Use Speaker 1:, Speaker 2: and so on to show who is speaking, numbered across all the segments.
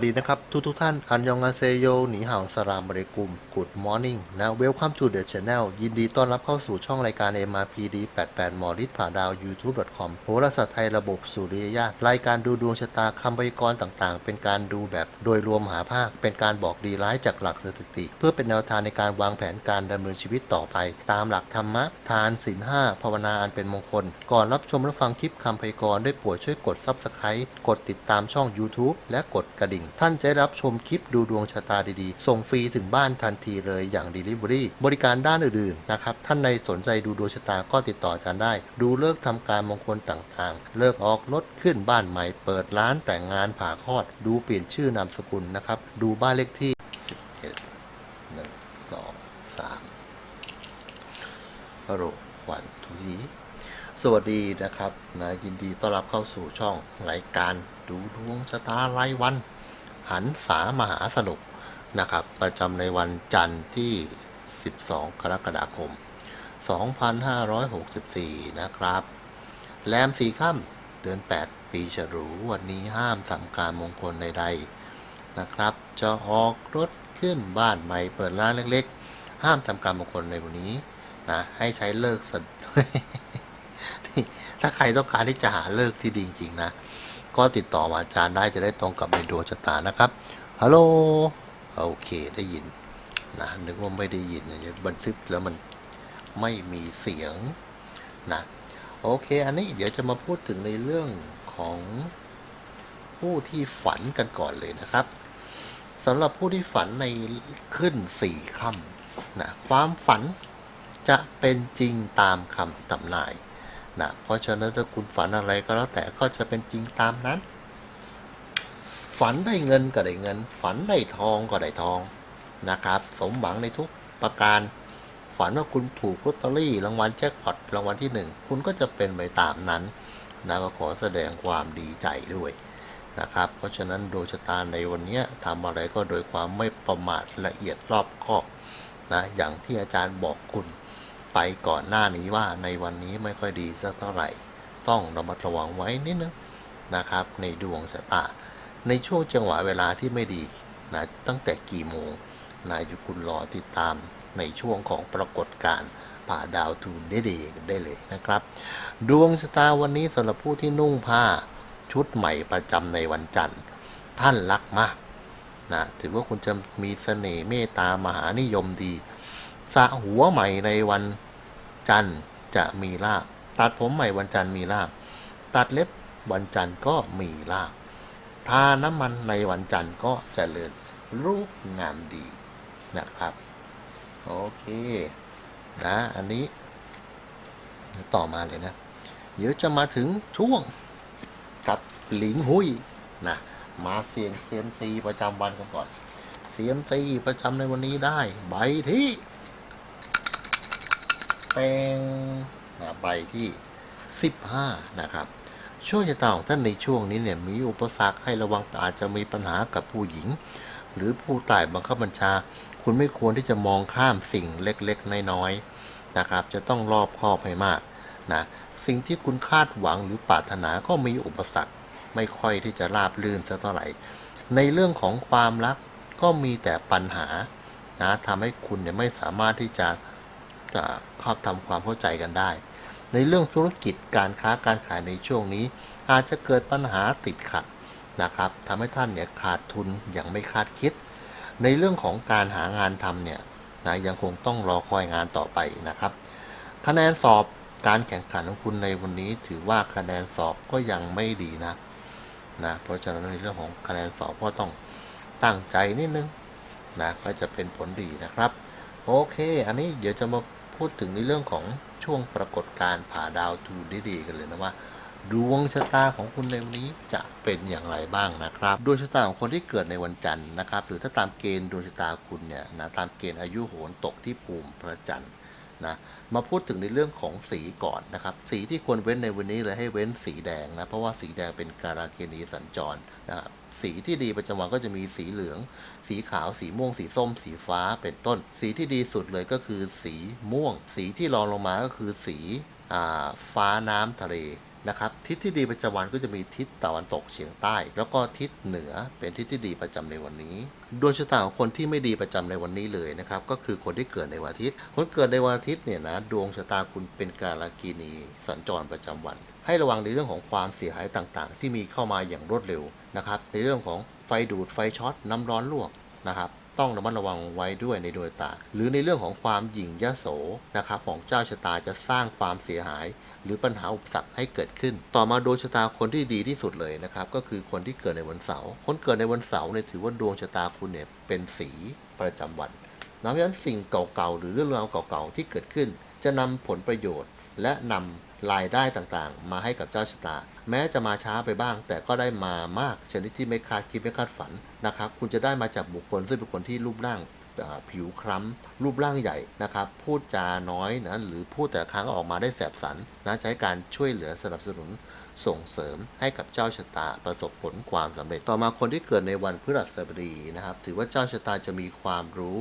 Speaker 1: สวัสดีนะครับ ทุกทุกท่าน อันยองอาเซโย หนีห่าวสรามบริกุม Good Morning นะ Welcome to the channel ยินดีต้อนรับเข้าสู่ช่องรายการ MRPD 88หมอริดผ่าดาว YouTube.com โหราศาสตร์ไทยระบบสุริยญาตรายการดูดวงชะตาคำพยากรณ์ต่างๆ เป็นการดูแบบโดยรวมหาภาค เป็นการบอกดีร้ายจากหลักสถิติ เพื่อเป็นแนวทางในการวางแผนการดำเนินชีวิตต่อไป ตามหลักธรรมะ ทานศีลห้าภาวนาอันเป็นมงคล ก่อนรับชมและฟังคลิปคำพยากรณ์ได้โปรดช่วยกด Subscribe กดติดตามช่อง YouTube และกดกระดิ่ง ท่านจะรับชมคลิปดูดวงชะตาดีๆ ส่งฟรีถึงบ้านทันทีเลยอย่าง Delivery บริการด้านอื่นๆนะครับ ท่านในสนใจดูดวงชะตาก็ติดต่ออาจารย์ได้ ดูเลิกษ์ทำการมงคลต่างๆ เลิกออกรถขึ้นบ้านใหม่ เปิดร้านแต่งงานผ่าคลอด ดูเปลี่ยนชื่อนามสกุลนะครับ ดูบ้านเลขที่ 11 1 2 3ฮัลโหลวันทุยสวัสดีนะครับนะยินดีต้อนรับเข้าสู่ช่องรายการดูดวงชะตารายวัน หันสามหาสนุกนะครับ ประจำในวันจันทร์ที่ 12 กรกฎาคม 2564 นะครับ แรมสี่ค่ำเดือน 8 ปีฉลูวันนี้ห้ามทำการมงคลใดๆนะครับ จะออกรถขึ้นบ้านใหม่เปิดร้านเล็กๆ ห้ามทำการมงคลในวันนี้นะให้ใช้เลิกสถ้าใครต้องการที่จะหาเลิกที่ดีจริงๆนะ ก็ติดต่อมาอาจารย์ได้จะได้ตรงกับในดวงชะตานะครับฮัลโหลโอเคได้ยินนะนึกว่าไม่ได้ยินเนี่ยบันทึกแล้วมันไม่มีเสียงนะโอเค อันนี้เดี๋ยวจะมาพูดถึงในเรื่องของผู้ที่ฝันกันก่อนเลยนะครับสำหรับผู้ที่ฝันในขึ้นสี่ค่ำนะความฝันจะเป็นจริงตามคำทำนาย นะเพราะฉะนั้นถ้าคุณฝันอะไรก็แล้วแต่ก็จะเป็นจริงตามนั้น ฝันได้เงินก็ได้เงิน ฝันได้ทองก็ได้ทองนะครับ สมหวังในทุกประการ ฝันว่าคุณถูกลอตเตอรี่รางวัลแจ็คพอตรางวัลที่หนึ่งคุณก็จะเป็นไปตามนั้นนะก็ขอแสดงความดีใจด้วยนะครับ เพราะฉะนั้นดวงชะตาในวันนี้ทำอะไรก็โดยความไม่ประมาทละเอียดรอบคอบนะอย่างที่อาจารย์บอกคุณ ไปก่อนหน้านี้ว่าในวันนี้ไม่ค่อยดีสักเท่าไหร่ ต้องระมัดระวังไว้นิดนึงนะครับ ในดวงชะตาในช่วงจังหวะเวลาที่ไม่ดีนะตั้งแต่กี่โมงนายคุณรอติดตามในช่วงของปรากฏการณ์ผ่าดาวทูนได้เดกันได้เลยนะครับ ดวงชะตาวันนี้สำหรับผู้ที่นุ่งผ้าชุดใหม่ประจำในวันจันทร์ ท่านรักมากนะถือว่าคุณจะมีเสน่ห์เมตตามหานิยมดี สระหัวใหม่ในวันจันทร์จะมีลาบตัดผมใหม่วันจันทร์มีลาบตัดเล็บวันจันทร์ก็มีลาบทาน้ำมันในวันจันทร์ก็เจริญรูปงามดีนะครับโอเคนะอันนี้ต่อมาเลยนะ เดี๋ยวจะมาถึงช่วงกับหลิงหุยนะมาเสียงเซียมซีประจำวันกันก่อน เสียมซีประจำในวันนี้ได้ ใบที่ เป็นนะใบที่ 15 นะครับช่วงชะตาของท่านในช่วงนี้เนี่ยมีอุปสรรคให้ระวังอาจจะมีปัญหากับผู้หญิง หรือผู้ใต้บังคับบัญชา คุณไม่ควรที่จะมองข้ามสิ่งเล็กๆ น้อยๆนะครับ จะต้องรอบคอบให้มากนะสิ่งที่คุณคาดหวังหรือปรารถนาก็มีอุปสรรคไม่ค่อยที่จะราบรื่นสักเท่าไหร่ ในเรื่องของความรักก็มีแต่ปัญหานะทำให้คุณเนี่ยไม่สามารถที่จะ จะเข้าทำความเข้าใจกันได้ ในเรื่องธุรกิจการค้าการขายในช่วงนี้ อาจจะเกิดปัญหาติดขัดนะครับทำให้ท่านเนี่ยขาดทุนอย่างไม่คาดคิด ในเรื่องของการหางานทำเนี่ยนะยังคงต้องรอคอยงานต่อไปนะครับ คะแนนสอบการแข่งขันของคุณในวันนี้ถือว่าคะแนนสอบก็ยังไม่ดีนะนะเพราะฉะนั้นในเรื่องของคะแนนสอบก็ต้องตั้งใจนิดนึงนะก็จะเป็นผลดีนะครับ โอเค อันนี้เดี๋ยวจะมา พูดถึงในเรื่องของช่วงปรากฏการณ์ผ่าดาวทูดีๆกันเลยนะว่าดวงชะตาของคุณในวันนี้จะเป็นอย่างไรบ้างนะครับ ดวงชะตาของคนที่เกิดในวันจันทร์นะครับ หรือถ้าตามเกณฑ์ดวงชะตาคุณเนี่ยนะตามเกณฑ์อายุโหรตกที่ภูมิพระจันทร์ นะมาพูดถึงในเรื่องของสีก่อนนะครับ สีที่ควรเว้นในวันนี้เลยให้เว้นสีแดงนะ เพราะว่าสีแดงเป็นการาเกนีสัญจรนะครับสีที่ดีประจำวันก็จะมีสีเหลือง สีขาว สีม่วง สีส้ม สีฟ้าเป็นต้น สีที่ดีสุดเลยก็คือสีม่วง สีที่รองลงมาก็คือสีฟ้าน้ำทะเล นะครับทิศที่ดีประจำวันก็จะมีทิศตะวันตกเฉียงใต้ แล้วก็ทิศเหนือเป็นทิศที่ดีประจำในวันนี้ดวงชะตาของคนที่ไม่ดีประจำในวันนี้เลยนะครับก็คือคนที่เกิดในวันอาทิตย์ คนเกิดในวันอาทิตย์เนี่ยนะดวงชะตาคุณเป็นกาลกินีสัญจรประจำวัน ให้ระวังในเรื่องของความเสียหายต่างๆ ที่มีเข้ามาอย่างรวดเร็วนะครับในเรื่องของไฟดูดไฟช็อตน้ำร้อนลวกนะครับ ต้องระมัดระวังไว้ด้วยในดวงตา หรือในเรื่องของความหยิ่งยโสนะครับของเจ้าชะตาจะสร้างความเสียหาย หรือปัญหาอุปสรรคให้เกิดขึ้น ต่อมาดวงชะตาคนที่ดีที่สุดเลยนะครับก็คือคนที่เกิดในวันเสาร์คนเกิดในวันเสาร์เนี่ยถือว่าดวงชะตาคุณเนี่ยเป็นสีประจำวันดังนั้นสิ่งเก่าๆหรือเรื่องราวเก่าๆที่เกิดขึ้น จะนำผลประโยชน์ และนำ รายได้ต่างๆ มาให้กับเจ้าชะตา แม้จะมาช้าไปบ้าง แต่ก็ได้มามากชนิดที่ไม่คาดคิดไม่คาดฝันนะครับ คุณจะได้มาจากบุคคลซึ่งเป็นคนที่รูปร่างผิวคล้ำ รูปร่างใหญ่นะครับ พูดจาน้อยนะหรือพูดแต่ครั้งออกมาได้แสบสันนะใช้การช่วยเหลือสนับสนุนส่งเสริมให้กับเจ้าชะตาประสบผลความสำเร็จ ต่อมาคนที่เกิดในวันพฤหัสบดีนะครับ ถือว่าเจ้าชะตาจะมีความรู้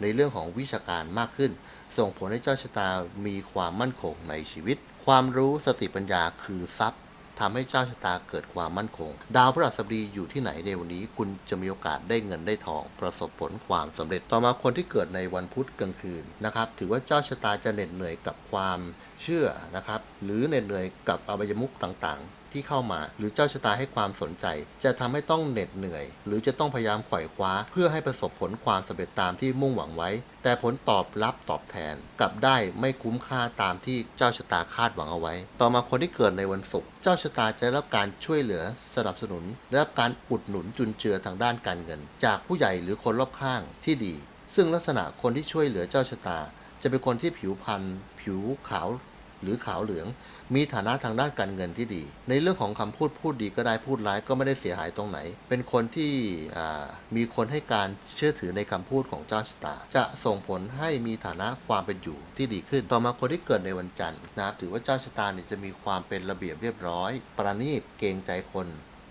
Speaker 1: ในเรื่องของวิชาการมากขึ้น ส่งผลให้เจ้าชะตามีความมั่นคงในชีวิต ความรู้สติปัญญาคือทรัพย์ทำให้เจ้าชะตาเกิดความมั่นคง ดาวพฤหัสบดีอยู่ที่ไหนในวันนี้ คุณจะมีโอกาสได้เงินได้ทอง ประสบผลความสำเร็จต่อมาคนที่เกิดในวันพุธกลางคืนนะครับ ถือว่าเจ้าชะตาจะเหน็ดเหนื่อยกับความเชื่อนะครับ หรือเหน็ดเหนื่อยกับอบายมุขต่างๆ ที่เข้ามา หรือเจ้าชะตาให้ความสนใจ จะทำให้ต้องเหน็ดเหนื่อย หรือจะต้องพยายามไขว่คว้า เพื่อให้ประสบผลความสำเร็จตามที่มุ่งหวังไว้ แต่ผลตอบรับตอบแทน กลับได้ไม่คุ้มค่าตามที่เจ้าชะตาคาดหวังเอาไว้ ต่อมาคนที่เกิดในวันศุกร์เจ้าชะตาจะรับการช่วยเหลือสนับสนุนได้รับการอุดหนุนจุนเจือทางด้านการเงิน จากผู้ใหญ่หรือคนรอบข้างที่ดี ซึ่งลักษณะคนที่ช่วยเหลือเจ้าชะตา จะเป็นคนที่ผิวพรรณผิวขาว หรือขาวเหลือง มีฐานะทางด้านการเงินที่ดี ในเรื่องของคำพูดพูดดีก็ได้พูดร้ายก็ไม่ได้เสียหายตรงไหน เป็นคนที่มีคนให้การเชื่อถือในคำพูดของเจ้าชะตา จะส่งผลให้มีฐานะความเป็นอยู่ที่ดีขึ้น ต่อมาคนที่เกิดในวันจันทร์นะครับถือว่าเจ้าชะตาเนี่ยจะมีความเป็นระเบียบเรียบร้อย ประณีตเกรงใจคน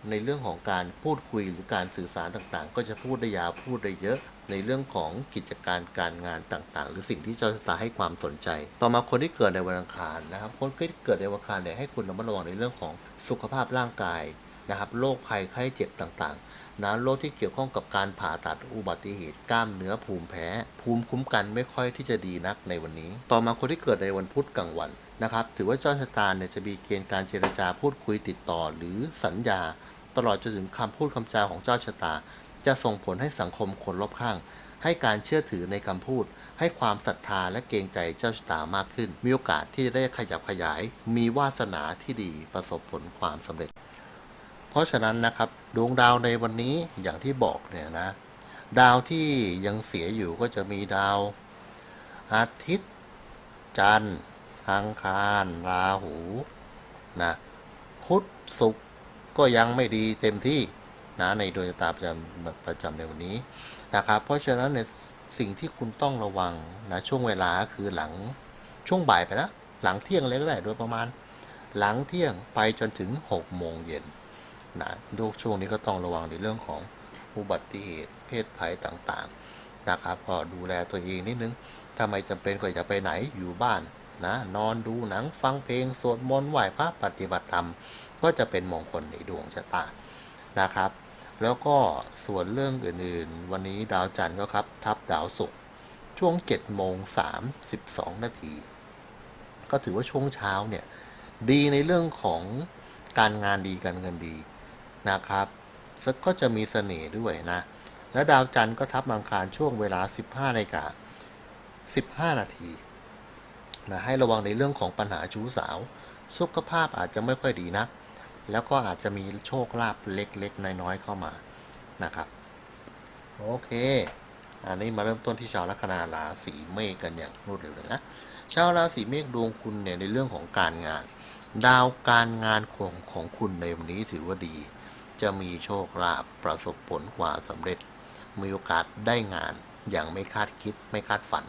Speaker 1: ในเรื่องของการพูดคุยหรือการสื่อสารต่างๆ ก็จะพูดได้ยาวพูดได้เยอะ ในเรื่องของกิจการการงานต่างๆ หรือสิ่งที่เจ้าชะตาให้ความสนใจ ต่อมาคนที่เกิดในวันอังคารนะครับ คนที่เกิดในวันอังคารเนี่ยให้คุณระมัดระวังในเรื่องของสุขภาพร่างกายนะครับโรคภัยไข้เจ็บต่างๆนะโรคที่เกี่ยวข้องกับการผ่าตัดอุบัติเหตุกล้ามเนื้อภูมิแพ้ ภูมิคุ้มกันไม่ค่อยที่จะดีนักในวันนี้ ต่อมาคนที่เกิดในวันพุธกลางวันนะครับถือว่าเจ้าชะตาเนี่ยจะมีเกณฑ์การเจรจาพูดคุยติดต่อหรือสัญญา ตลอดจนถึงคำพูดคำจาของเจ้าชะตา จะส่งผลให้สังคมคนรอบข้าง ให้การเชื่อถือในคำพูด ให้ความศรัทธาและเกรงใจเจ้าชะตามากขึ้น มีโอกาสที่จะได้ขยับขยาย มีวาสนาที่ดีประสบผลความสำเร็จ เพราะฉะนั้นนะครับดวงดาวในวันนี้อย่างที่บอกเนี่ยนะ ดาวที่ยังเสียอยู่ก็จะมีดาว อาทิตย์ จันทร์อังคารราหูนะพุธศุกร์ก็ยังไม่ดีเต็มที่ นะในดวงชะตาประจำประจำในวันนี้นะครับ เพราะฉะนั้นเนี่ยสิ่งที่คุณต้องระวังนะช่วงเวลาคือหลังช่วงบ่ายไปนะหลังเที่ยงเลยก็ได้โดยประมาณ หลังเที่ยงไปจนถึง6โมงเย็นนะดูช่วงนี้ก็ต้องระวังในเรื่องของอุบัติเหตุเพศภัยต่างๆนะครับก็ดูแลตัวเองนิดนึงถ้าไม่จำเป็นก็จะไปไหนอยู่บ้านนะนอนดูหนังฟังเพลงสวดมนต์ไหว้พระปฏิบัติธรรม ก็จะเป็นมงคลในดวงชะตานะครับ แล้วก็ส่วนเรื่องอื่นๆ วันนี้ดาวจันทร์ก็ครับ ทับดาวศุกร์ช่วง7โมง32 นาที ก็ถือว่าช่วงเช้าเนี่ย ดีในเรื่องของการงานดีการเงินดีนะครับก็จะมีเสน่ห์ด้วยนะ แล้วดาวจันทร์ก็ทับมังคารช่วงเวลา 15นาฬิกา15 นาทีนะให้ระวังในเรื่องของปัญหาชู้สาว สุขภาพอาจจะไม่ค่อยดีนัก แล้วก็อาจจะมีโชคลาภเล็กๆ น้อยๆเข้ามานะครับ โอเค อันนี้มาเริ่มต้นที่ชาวลัคนาราศีเมษกันอย่างรวดเร็วเลยนะชาวราศีเมษดวงคุณเนี่ยในเรื่องของการงาน ดาวการงานของของคุณในวันนี้ถือว่าดี จะมีโชคลาภประสบผลความสำเร็จ มีโอกาสได้งานอย่างไม่คาดคิดไม่คาดฝัน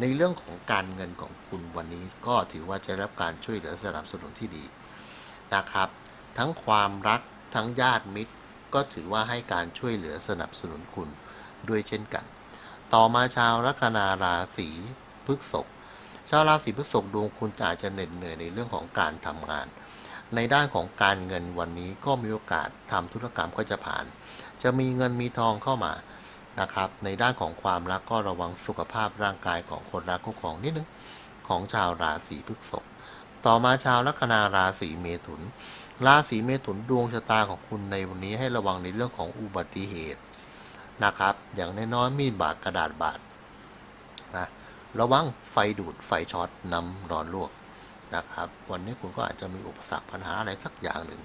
Speaker 1: ในเรื่องของการเงินของคุณวันนี้ก็ถือว่าจะรับการช่วยเหลือสนับสนุนที่ดีนะครับ ทั้งความรักทั้งญาติมิตร ก็ถือว่าให้การช่วยเหลือสนับสนุนคุณด้วยเช่นกัน ต่อมาชาวลัคนาราศีพฤษภชาวราศีพฤษภดวงคุณอาจจะเหน็ดเหนื่อยในเรื่องของการทำงาน ในด้านของการเงินวันนี้ก็มีโอกาสทำธุรกรรมก็จะผ่าน จะมีเงินมีทองเข้ามานะครับ ในด้านของความรักก็ระวังสุขภาพร่างกายของคนรักคู่ของนิดนึงของชาวราศีพฤษภต่อมาชาวลัคนาราศีเมถุน ราศีเมถุนดวงชะตาของคุณในวันนี้ให้ระวังในเรื่องของอุบัติเหตุนะครับ อย่างน้อยๆมีดบาดกระดาษบาดนะระวังไฟดูดไฟช็อตน้ำร้อนลวกนะครับ วันนี้คุณก็อาจจะมีอุปสรรคปัญหาอะไรสักอย่างหนึ่ง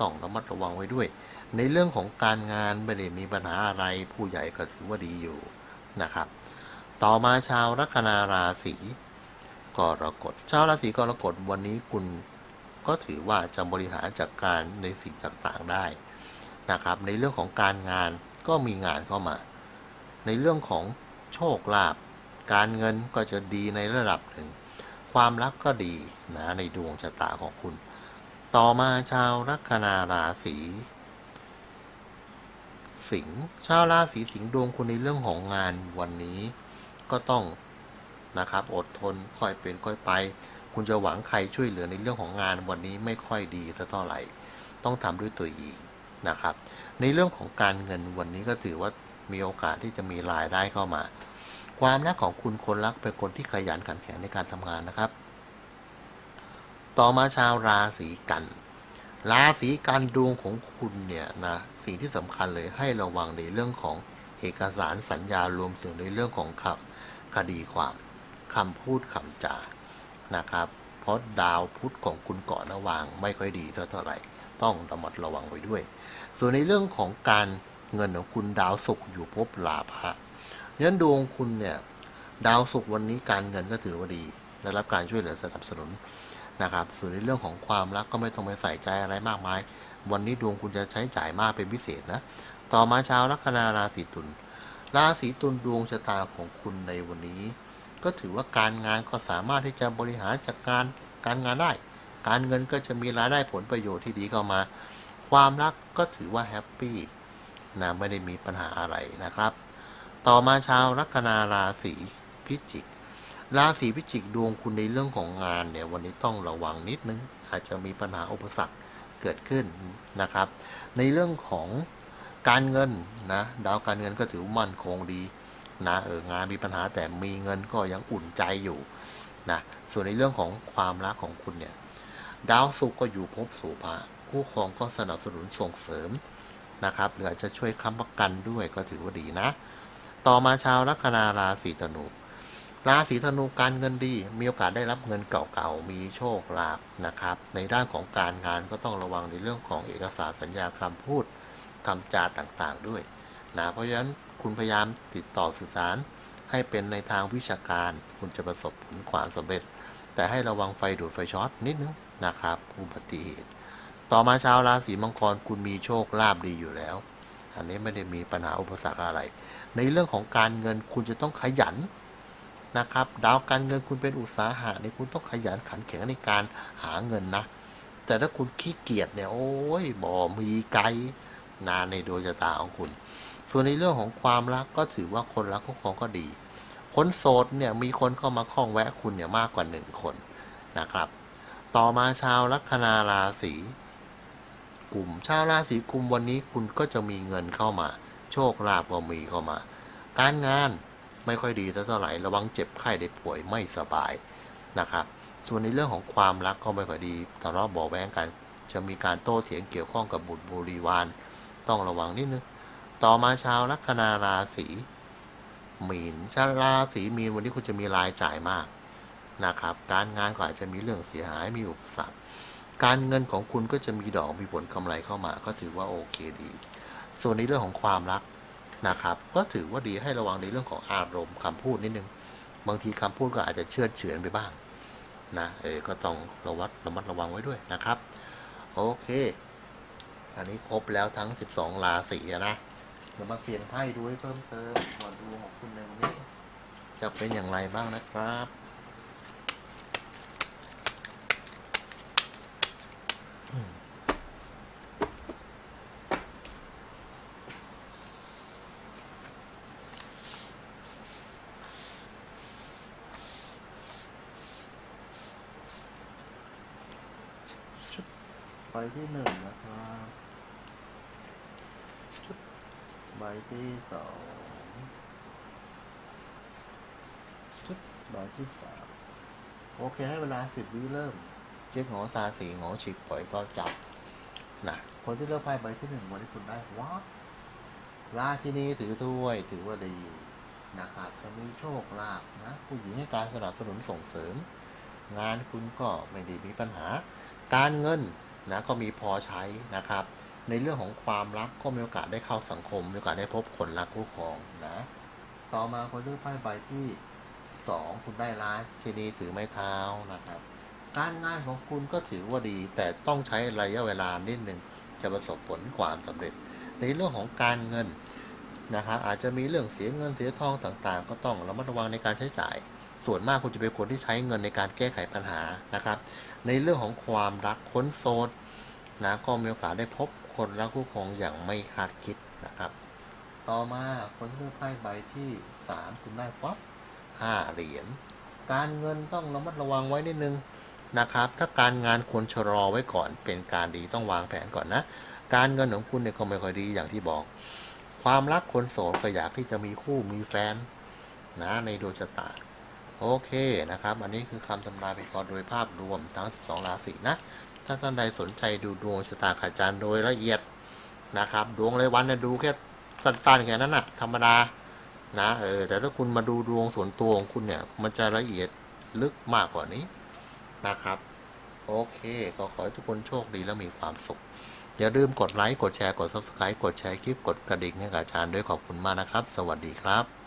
Speaker 1: ต้องระมัดระวังไว้ด้วย ในเรื่องของการงานไม่ได้มีปัญหาอะไรผู้ใหญ่ก็ถือว่าดีอยู่นะครับ ต่อมาชาวลัคนาราศีกรกฎชาวราศีกรกฎวันนี้คุณ ก็ถือว่าจะบริหารจัดการในสิ่งต่างๆได้นะครับ ในเรื่องของการงานก็มีงานเข้ามา ในเรื่องของโชคลาภการเงินก็จะดีในระดับหนึ่ง ความรักก็ดีนะในดวงชะตาของคุณ ต่อมาชาวลัคนาราศีสิงห์ชาวราศีสิงห์ดวงคุณในเรื่องของงานวันนี้ก็ต้องนะครับอดทนค่อยเป็นค่อยไป คุณจะหวังใครช่วยเหลือในเรื่องของงานวันนี้ไม่ค่อยดีสักเท่าไหร่ ต้องทำด้วยตัวเองนะครับ ในเรื่องของการเงินวันนี้ก็ถือว่ามีโอกาสที่จะมีรายได้เข้ามา ความรักของคุณคนรักเป็นคนที่ขยันขันแข็งในการทำงานนะครับ ต่อมาชาวราศีกัน ราศีกันดวงของคุณเนี่ยนะสิ่งที่สำคัญเลยให้ระวังในเรื่องของเอกสารสัญญารวมถึงในเรื่องของคคดีความคำพูดคำจา นะครับ เพราะดาวพุธของคุณเกาะระวางไม่ค่อยดีเท่าไหร่ ต้องระมัดระวังไว้ด้วย ส่วนในเรื่องของการเงินของคุณดาวศุกร์อยู่ภพลาภะยันดวงคุณเนี่ยดาวศุกร์วันนี้การเงินก็ถือว่าดีได้รับการช่วยเหลือสนับสนุนนะครับ ส่วนในเรื่องของความรักก็ไม่ต้องไปใส่ใจอะไรมากมาย วันนี้ดวงคุณจะใช้จ่ายมากเป็นพิเศษนะ ต่อมาชาวลัคนาราศีตุล ราศีตุลดวงชะตาของคุณในวันนี้ ก็ถือว่าการงานก็สามารถที่จะบริหารจัดการการงานได้ การเงินก็จะมีรายได้ผลประโยชน์ที่ดีเข้ามา ความรักก็ถือว่าแฮปปี้นะไม่ได้มีปัญหาอะไรนะครับ ต่อมาชาวลัคนาราศีพิจิก ราศีพิจิกดวงคุณในเรื่องของงานเนี่ยวันนี้ต้องระวังนิดนึง อาจจะมีปัญหาอุปสรรคเกิดขึ้นนะครับ ในเรื่องของการเงินนะดาวการเงินก็ถือมั่นคงดี นะเอองานมีปัญหาแต่มีเงินก็ยังอุ่นใจอยู่นะส่วนในเรื่องของความรักของคุณเนี่ยดาวศุกร์ก็อยู่ภพสุภาคู่ครองก็สนับสนุนส่งเสริมนะครับหรืออาจจะช่วยค้ำประกันด้วยก็ถือว่าดีนะ ต่อมาชาวลัคนาราศีธนูราศีธนูการเงินดี มีโอกาสได้รับเงินเก่าๆ มีโชคลาภนะครับ ในด้านของการงานก็ต้องระวังในเรื่องของเอกสารสัญญาคำพูดคำจาต่างๆด้วยนะเพราะฉะนั้น คุณพยายามติดต่อสื่อสาร ให้เป็นในทางวิชาการ คุณจะประสบผลความสำเร็จ แต่ให้ระวังไฟดูดไฟช็อตนิดนึงนะครับ อุบัติเหตุ ต่อมาชาวราศีมังกรคุณมีโชคลาภดีอยู่แล้ว อันนี้ไม่ได้มีปัญหาอุปสรรคอะไร ในเรื่องของการเงินคุณจะต้องขยันนะครับ ดาวการเงินคุณเป็นอุตสาหะเนี่ยคุณต้องขยันขันแข็งในการหาเงินนะ แต่ถ้าคุณขี้เกียจเนี่ยโอ้ยบ่มีไกลนานในดวงชะตาของคุณ ส่วนในเรื่องของความรักก็ถือว่าคนรักคู่ครองก็ดี คนโสดเนี่ยมีคนเข้ามาคล้องแวะคุณเนี่ยมากกว่าหนึ่งคนนะครับ ต่อมาชาวลัคนาราศีกลุ่ม ชาวราศีกุมวันนี้คุณก็จะมีเงินเข้ามา โชคลาภก็มีเข้ามา การงานไม่ค่อยดีสักเท่าไหร่ระวังเจ็บไข้ได้ป่วยไม่สบายนะครับ ส่วนในเรื่องของความรักก็ไม่ค่อยดีทะเลาะเบาะแว้งกัน จะมีการโต้เถียงเกี่ยวข้องกับบุตรบริวารต้องระวังนิดนึง ต่อมาชาวลัคนาราศีมีนชาวราศีมีนวันนี้คุณจะมีรายจ่ายมากนะครับ การงานก็อาจจะมีเรื่องเสียหายมีอุปสรรค การเงินของคุณก็จะมีดอกมีผลกำไรเข้ามา ก็ถือว่าโอเคดี ส่วนในเรื่องของความรักนะครับ ก็ถือว่าดีให้ระวังในเรื่องของอารมณ์คำพูดนิดนึง บางทีคำพูดก็อาจจะเชื่อเฉือนไปบ้างนะ เออ ก็ต้องระวัดระมัดระวังไว้ด้วยนะครับ โอเค อันนี้ครบแล้วทั้ง 12 ราศีนะ เดี๋ยวมาเปลี่ยนไพ่ดูให้เพิ่มเติมมาดูของคุณในวันนี้ จะเป็นอย่างไรบ้างนะครับใบที่หนึ่งนะครับ ใบที่สองใบที่สามโอเคให้เวลาสิบวิเริ่ม เจ๊กหงอซาสีหงอฉีกปล่อยก็จับนะคนที่เลือกไพ่ใบที่หนึ่งวันนี้คุณได้ว้าราชินีถือถ้วย ถือว่าดีนะครับจะมีโชคลาภนะ ผู้หญิงให้การสนับสนุนส่งเสริม งานคุณก็ไม่ได้มีปัญหา การเงินนะก็มีพอใช้นะครับ ในเรื่องของความรักก็มีโอกาสได้เข้าสังคม มีโอกาสได้พบคนรักคู่ครองนะ ต่อมาคนที่ไพ่ใบที่สองคุณได้ราชินีถือไม้เท้านะครับ การงานของคุณก็ถือว่าดี แต่ต้องใช้ระยะเวลานิดหนึ่งจะประสบผลความสำเร็จ ในเรื่องของการเงินนะครับอาจจะมีเรื่องเสียเงินเสียทองต่างๆ ก็ต้องระมัดระวังในการใช้จ่าย ส่วนมากคุณจะเป็นคนที่ใช้เงินในการแก้ไขปัญหานะครับ ในเรื่องของความรักค้นโซดนะก็มีโอกาสได้พบ คนรักคู่ครองอย่างไม่คาดคิดนะครับ ต่อมาคนที่เลือกไพ่ใบที่สามคุณได้ฟับห้าเหรียญการเงินต้องระมัดระวังไว้นิดนึงนะครับ ถ้าการงานควรชะลอไว้ก่อนเป็นการดีต้องวางแผนก่อนนะ การเงินของคุณเนี่ยก็ไม่ค่อยดีอย่างที่บอก ความรักคนโสดก็อยากที่จะมีคู่มีแฟนนะในดวงชะตาโอเคนะครับ อันนี้คือคำทำนายเป็นกรโดยภาพรวมทั้ง 12 ราศีนะ ถ้าท่านใดสนใจดูดวงชะตาขาจารย์โดยละเอียดนะครับ ดวงรายวันเนี่ยดูแค่สั้นๆแค่นั้นนะธรรมดานะเออแต่ถ้าคุณมาดูดวงส่วนตัวของคุณเนี่ย มันจะละเอียดลึกมากกว่านี้นะครับ โอเค ก็ขอให้ทุกคนโชคดีและมีความสุข อย่าลืมกดไลค์ กดแชร์ กด subscribe กดแชร์คลิป กดกระดิ่งให้กับอาจารย์ด้วยขอบคุณมากนะครับ สวัสดีครับ